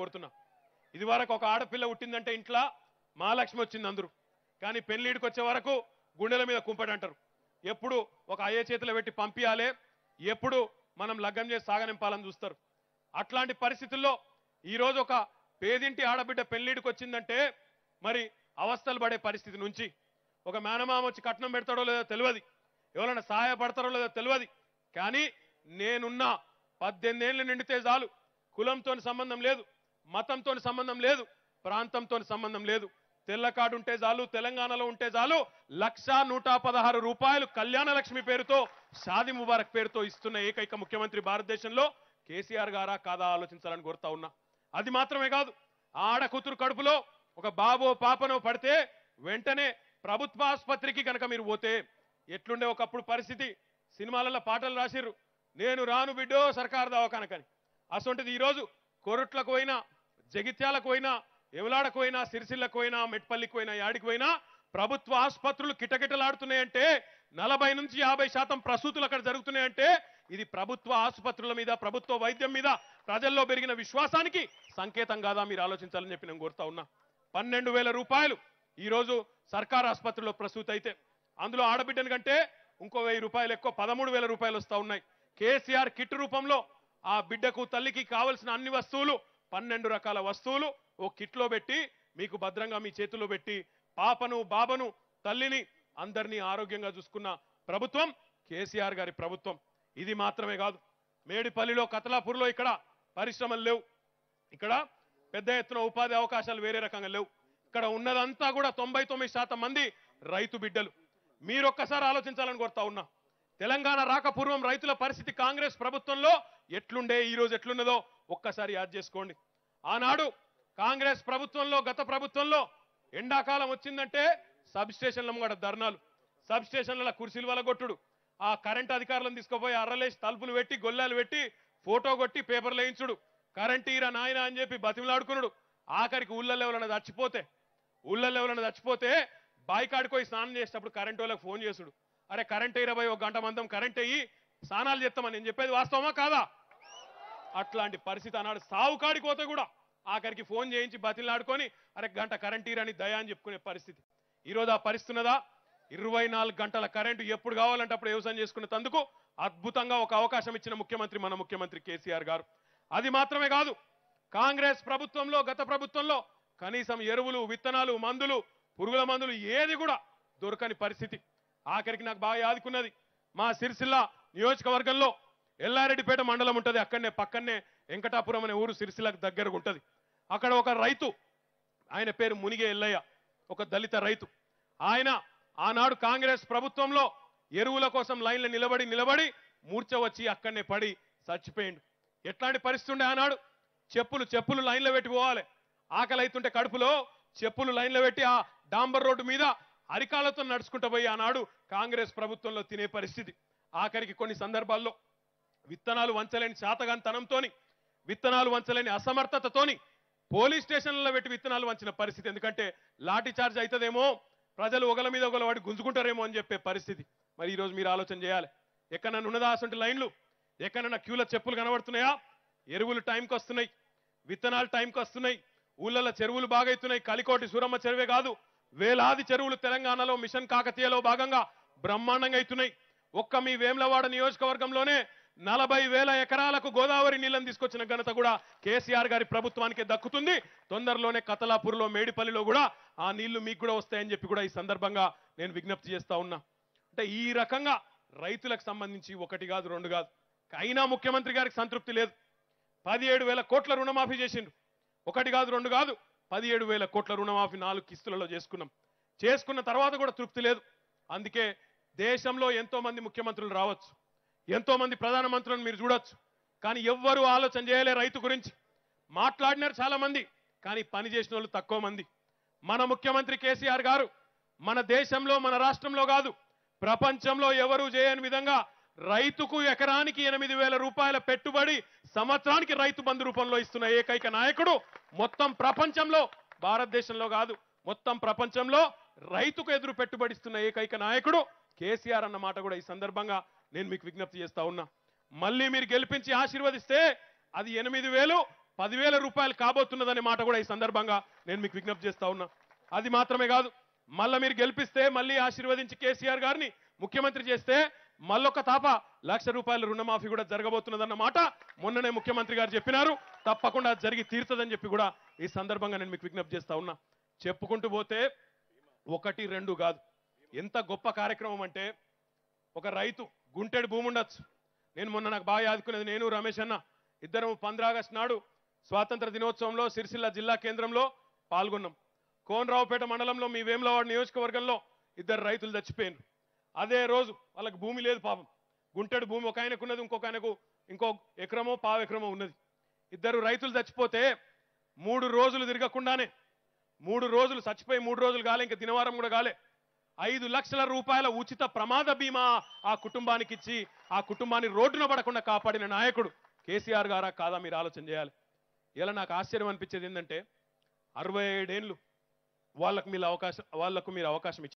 కోరుతున్నా. ఇది వరకు ఒక ఆడపిల్ల పుట్టిందంటే ఇంట్లో మహాలక్ష్మి వచ్చింది అందరూ. కానీ పెళ్ళిడికి వచ్చే వరకు గుండెల మీద కుంపటి అంటారు. ఎప్పుడు ఒక అయ్యే చేతిలో పెట్టి పంపించాలి ఎప్పుడు మనం లగ్గం చేసి సాగనింపాలని చూస్తారు. అట్లాంటి పరిస్థితుల్లో ఈరోజు ఒక పేదింటి ఆడబిడ్డ పెళ్ళిడికి వచ్చిందంటే మరి అవస్థలు పడే పరిస్థితి నుంచి ఒక మేనమామ వచ్చి కట్నం పెడతాడో లేదో తెలియదు. ఎవరైనా సహాయపడతారో లేదో తెలియదు. కానీ నేనున్నా పద్దెనిమిదేళ్ళు నిండితే చాలు. కులంతో సంబంధం లేదు. మతంతో సంబంధం లేదు ప్రాంతంతో సంబంధం లేదు. తెల్ల కార్డు ఉంటే చాలు తెలంగాణలో ఉంటే చాలు లక్ష నూట పదహారు రూపాయలు కళ్యాణ లక్ష్మి పేరుతో షాది ముబారక్ పేరుతో ఇస్తున్న ఏకైక ముఖ్యమంత్రి భారతదేశంలో కేసీఆర్ గారా కాదా ఆలోచించాలని కోరుతా ఉన్నా. అది మాత్రమే కాదు ఆడ కూతురు కడుపులో ఒక బాబో పాపనో పడితే వెంటనే ప్రభుత్వ ఆసుపత్రికి కనుక మీరు పోతే ఎట్లుండే ఒకప్పుడు పరిస్థితి? సినిమాలలో పాటలు రాసిర్రు నేను రాను బిడ్డో సర్కారు దవాఖానకని. అసొంటిది ఈరోజు కొరట్లకు పోయినా జగిత్యాలకు పోయినా ఎవలాడకు పోయినా సిరిసిల్లకు పోయినా మెట్పల్లికి పోయినా యాడికి పోయినా ప్రభుత్వ ఆసుపత్రులు కిటకిటలాడుతున్నాయంటే నలభై నుంచి యాభై శాతం ప్రసూతులు అక్కడ జరుగుతున్నాయంటే ఇది ప్రభుత్వ ఆసుపత్రుల మీద ప్రభుత్వ వైద్యం మీద ప్రజల్లో పెరిగిన విశ్వాసానికి సంకేతం కాదా మీరు ఆలోచించాలని చెప్పి నేను కోరుతా ఉన్నా. పన్నెండు వేల రూపాయలు ఈరోజు సర్కార్ ఆసుపత్రిలో ప్రసూతి అయితే అందులో ఆడబిడ్డని కంటే ఇంకో వెయ్యి రూపాయలు ఎక్కువ పదమూడు వేల రూపాయలు వస్తూ ఉన్నాయి. కేసీఆర్ కిట్ రూపంలో ఆ బిడ్డకు తల్లికి కావలసిన అన్ని వస్తువులు పన్నెండు రకాల వస్తువులు ఓ కిట్లో పెట్టి మీకు భద్రంగా మీ చేతిలో పెట్టి పాపను బాబను తల్లిని అందరినీ ఆరోగ్యంగా చూసుకున్న ప్రభుత్వం కేసీఆర్ గారి ప్రభుత్వం. ఇది మాత్రమే కాదు. మేడిపల్లిలో కతలాపూర్లో ఇక్కడ పరిశ్రమలు లేవు. ఇక్కడ పెద్ద ఎత్తున ఉపాధి అవకాశాలు వేరే రకంగా లేవు. ఇక్కడ ఉన్నదంతా కూడా తొంభై తొమ్మిది శాతం మంది రైతు బిడ్డలు. మీరొక్కసారి ఆలోచించాలని కోరుతా ఉన్నా. తెలంగాణ రాకపూర్వం రైతుల పరిస్థితి కాంగ్రెస్ ప్రభుత్వంలో ఎట్లుండే ఈ రోజు ఎట్లున్నదో ఒక్కసారి యాద్ చేసుకోండి. ఆనాడు కాంగ్రెస్ ప్రభుత్వంలో గత ప్రభుత్వంలో ఎండాకాలం వచ్చిందంటే సబ్ స్టేషన్ల ముంగడ ధర్నాలు. సబ్ స్టేషన్ల కుర్చీలు వలగొట్టుడు. ఆ కరెంట్ అధికారులను తీసుకుపోయి అర్రలేసి తలుపులు పెట్టి గొల్లాలు పెట్టి ఫోటో కొట్టి పేపర్లు వేయించుడు. కరెంట్ ఈరా నాయన అని చెప్పి బతిమలాడుకున్నాడు ఆఖరికి ఊళ్ళల్లో ఎవరైనా చచ్చిపోతే ఊళ్ళల్లో ఎవరైనా చచ్చిపోతే బాయికాడికి పోయి స్నానం చేసేటప్పుడు కరెంట్ వాళ్ళకి ఫోన్ చేసుడు. అరే కరెంట్ ఇరవై ఒక గంట మందం కరెంట్ అయ్యి స్నానాలు చేస్తామని నేను చెప్పేది వాస్తవమా కాదా? అట్లాంటి పరిస్థితి అన్నాడు. సావుకాడికి పోతే కూడా ఆఖరికి ఫోన్ చేయించి బతిలాడుకొని అరే గంట కరెంట్ ఇరని దయా అని చెప్పుకునే పరిస్థితి. ఈరోజు ఆ పరిస్థితి ఉన్నదా? ఇరవై నాలుగు గంటల కరెంటు ఎప్పుడు కావాలంటే అప్పుడు వ్యవసాయం చేసుకునేందుకు అద్భుతంగా ఒక అవకాశం ఇచ్చిన ముఖ్యమంత్రి మన ముఖ్యమంత్రి కేసీఆర్ గారు. అది మాత్రమే కాదు కాంగ్రెస్ ప్రభుత్వంలో గత ప్రభుత్వంలో కనీసం ఎరువులు విత్తనాలు మందులు పురుగుల మందులు ఏది కూడా దొరకని పరిస్థితి. ఆఖరికి నాకు బాగా యాదుకున్నది మా సిరిసిల్ల నియోజకవర్గంలో ఎల్లారెడ్డిపేట మండలం ఉంటుంది అక్కడనే పక్కనే వెంకటాపురం అనే ఊరు సిరిసిల్లకు దగ్గరగా ఉంటుంది. అక్కడ ఒక రైతు ఆయన పేరు మునిగే ఎల్లయ్య ఒక దళిత రైతు. ఆయన ఆనాడు కాంగ్రెస్ ప్రభుత్వంలో ఎరువుల కోసం లైన్లు నిలబడి నిలబడి మూర్చ వచ్చి అక్కడనే పడి చచ్చిపోయిండు. ఎట్లాంటి పరిస్థితి ఉండే ఆనాడు? చెప్పులు చెప్పులు లైన్లో పెట్టి పోవాలి. ఆకలి అవుతుంటే కడుపులో చెప్పులు లైన్లో పెట్టి ఆ డాంబర్ రోడ్డు మీద అరికాలతో నడుచుకుంటూ పోయి ఆనాడు కాంగ్రెస్ ప్రభుత్వంలో తినే పరిస్థితి. ఆఖరికి కొన్ని సందర్భాల్లో విత్తనాలు వంచలేని శాతగాంతనంతోని విత్తనాలు వంచలేని అసమర్థతతోని పోలీస్ స్టేషన్లలో పెట్టి విత్తనాలు వంచిన పరిస్థితి. ఎందుకంటే లాఠీ చార్జ్ అవుతుందేమో ప్రజలు ఒకల మీద ఒకల వాడి గుంజుకుంటారేమో అని చెప్పే పరిస్థితి. మరి ఈరోజు మీరు ఆలోచన చేయాలి. ఎక్కడన్నా ఉన్నదా అసంటి లైన్లు? ఎక్కడన్నా క్యూల చెప్పులు కనబడుతున్నాయా? ఎరువులు టైంకి వస్తున్నాయి విత్తనాలు టైంకి వస్తున్నాయి ఊళ్ళలో చెరువులు బాగైతున్నాయి కలికోటి సూరమ్మ చెరువే కాదు వేలాది చెరువులు తెలంగాణలో మిషన్ కాకతీయలో భాగంగా బ్రహ్మాండంగా అవుతున్నాయి ఒక్క మీ వేములవాడ నియోజకవర్గంలోనే నలభై వేల ఎకరాలకు గోదావరి నీళ్ళని తీసుకొచ్చిన ఘనత కూడా కేసీఆర్ గారి ప్రభుత్వానికి దక్కుతుంది. తొందరలోనే కతలాపూర్లో మేడిపల్లిలో కూడా ఆ నీళ్ళు మీకు కూడా వస్తాయని చెప్పి కూడా ఈ సందర్భంగా నేను విజ్ఞప్తి చేస్తా ఉన్నా. అంటే ఈ రకంగా రైతులకు సంబంధించి ఒకటి కాదు రెండు కాదు. అయినా ముఖ్యమంత్రి గారికి సంతృప్తి లేదు. పదిహేడు వేల కోట్ల రుణమాఫీ చేసిండు ఒకటి కాదు రెండు కాదు. పదిహేడు వేల కోట్ల రుణమాఫీ నాలుగు కిస్తులలో చేసుకున్నాం. చేసుకున్న తర్వాత కూడా తృప్తి లేదు. అందుకే దేశంలో ఎంతో మంది ముఖ్యమంత్రులు రావచ్చు. ఎంతో మంది ప్రధానమంత్రులను మీరు చూడొచ్చు. కానీ ఎవ్వరూ ఆలోచన చేయలే రైతు గురించి. మాట్లాడినారు చాలా మంది కానీ పని చేసిన వాళ్ళు తక్కువ మంది. మన ముఖ్యమంత్రి కేసీఆర్ గారు మన దేశంలో మన రాష్ట్రంలో కాదు ప్రపంచంలో ఎవరూ చేయని విధంగా రైతుకు ఎకరానికి ఎనిమిది వేల రూపాయల పెట్టుబడి సంవత్సరానికి రైతు బంధు రూపంలో ఇస్తున్న ఏకైక నాయకుడు మొత్తం ప్రపంచంలో భారతదేశంలో కాదు మొత్తం ప్రపంచంలో రైతుకు ఎదురు పెట్టుబడిస్తున్న ఏకైక నాయకుడు కేసీఆర్ అన్న మాట కూడా ఈ సందర్భంగా నేను మీకు విజ్ఞప్తి చేస్తా ఉన్నా. మళ్ళీ మీరు గెలిపించి ఆశీర్వదిస్తే అది ఎనిమిది వేలు పదివేల రూపాయలు కాబోతున్నదనే మాట కూడా ఈ సందర్భంగా నేను మీకు విజ్ఞప్తి చేస్తా ఉన్నా. అది మాత్రమే కాదు మళ్ళీ మీరు గెలిపిస్తే మళ్ళీ ఆశీర్వదించి కేసీఆర్ గారిని ముఖ్యమంత్రి చేస్తే మళ్ళొక తాప లక్ష రూపాయల రుణమాఫీ కూడా జరగబోతున్నదన్న మాట మొన్ననే ముఖ్యమంత్రి గారు చెప్పినారు. తప్పకుండా జరిగి తీరుతుందని చెప్పి కూడా ఈ సందర్భంగా నేను మీకు విజ్ఞప్తి చేస్తా ఉన్నా. చెప్పుకుంటూ పోతే ఒకటి రెండు కాదు. ఎంత గొప్ప కార్యక్రమం అంటే ఒక రైతు గుంటెడు భూమి ఉండొచ్చు. నేను మొన్న నాకు బాగా యాదుకునేది నేను రమేష్ అన్న. ఇద్దరం పంద్రాగస్టు నాడు స్వాతంత్ర దినోత్సవంలో సిరిసిల్ల జిల్లా కేంద్రంలో పాల్గొన్నాం. కోనరావుపేట మండలంలో మీ వేములవాడ నియోజకవర్గంలో ఇద్దరు రైతులు చచ్చిపోయారు అదే రోజు వాళ్ళకి భూమి లేదు పాపం. గుంటెడు భూమి ఒక ఆయనకు ఉన్నది ఇంకొక ఆయనకు ఇంకో ఎకరమో పావు ఎకరమో ఉన్నది. ఇద్దరు రైతులు చచ్చిపోతే మూడు రోజులు తిరగకుండానే మూడు రోజులు చచ్చిపోయి మూడు రోజులు కాలే ఇంకా దినవారం కూడా కాలే. ఐదు లక్షల రూపాయల ఉచిత ప్రమాద బీమా ఆ కుటుంబానికి ఇచ్చి ఆ కుటుంబాన్ని రోడ్డున పడకుండా కాపాడిన నాయకుడు కేసీఆర్ గారా కాదా మీరు ఆలోచన చేయాలి? ఇలా నాకు ఆశ్చర్యం అనిపించేది ఏంటంటే అరవై ఏడేళ్ళు వాళ్ళకు మీరు అవకాశం వాళ్ళకు మీరు అవకాశం ఇచ్చారు.